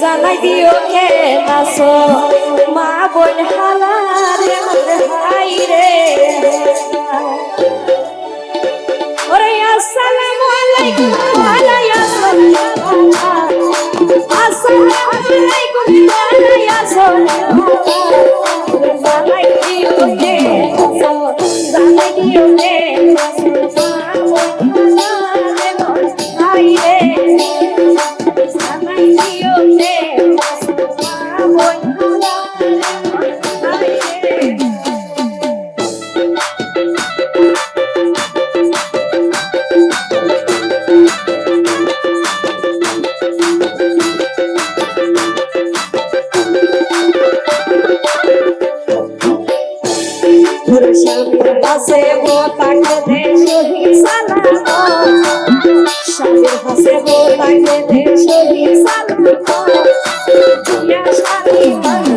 জানাই দিও কে নাসো মা বোন হালা রে হাই রে। ওরে আসসালামু আলাইকুম আলাইয়া আসসালামু। আলাইকুম আলাইয়া জানাই se rola y me dejo guisando. Tú me has animado,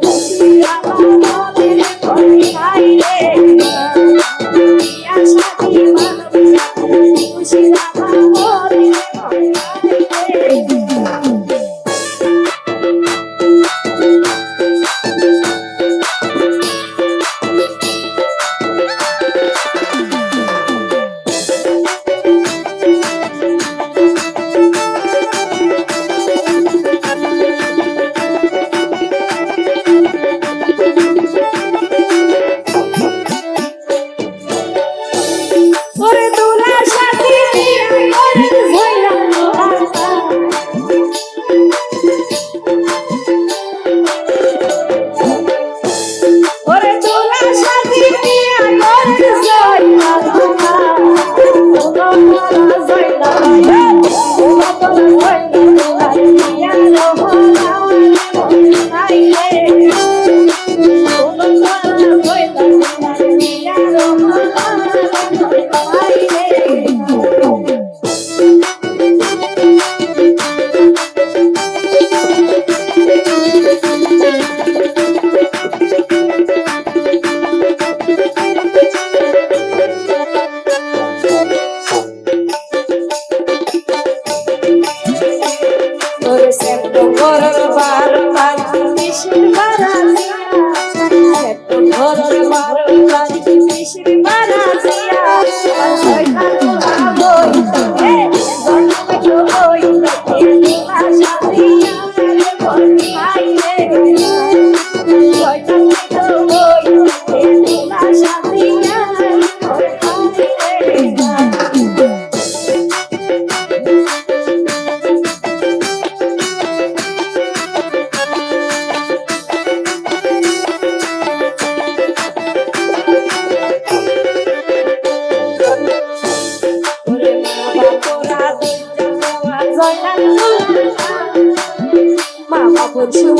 tú me has animado, con mi aire. Me has animado, tú me has animado, con mi aire.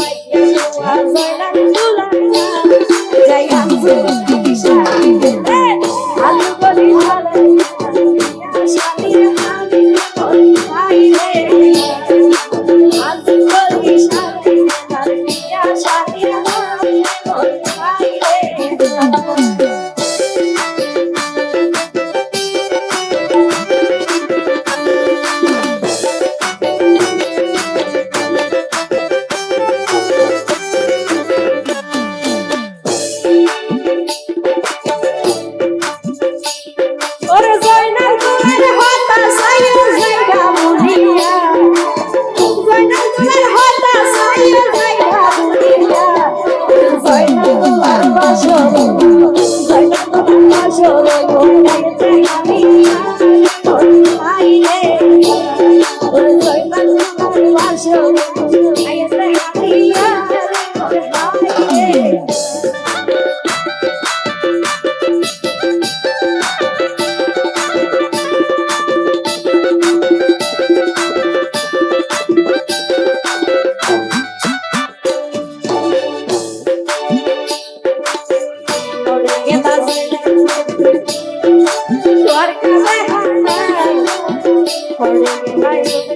వయ్యను వసనందులయ్యా Bye.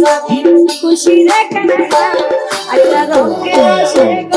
ইয়া সাথে ভালোবাসা দিন খুশি রে কানাডা আইলা রঙে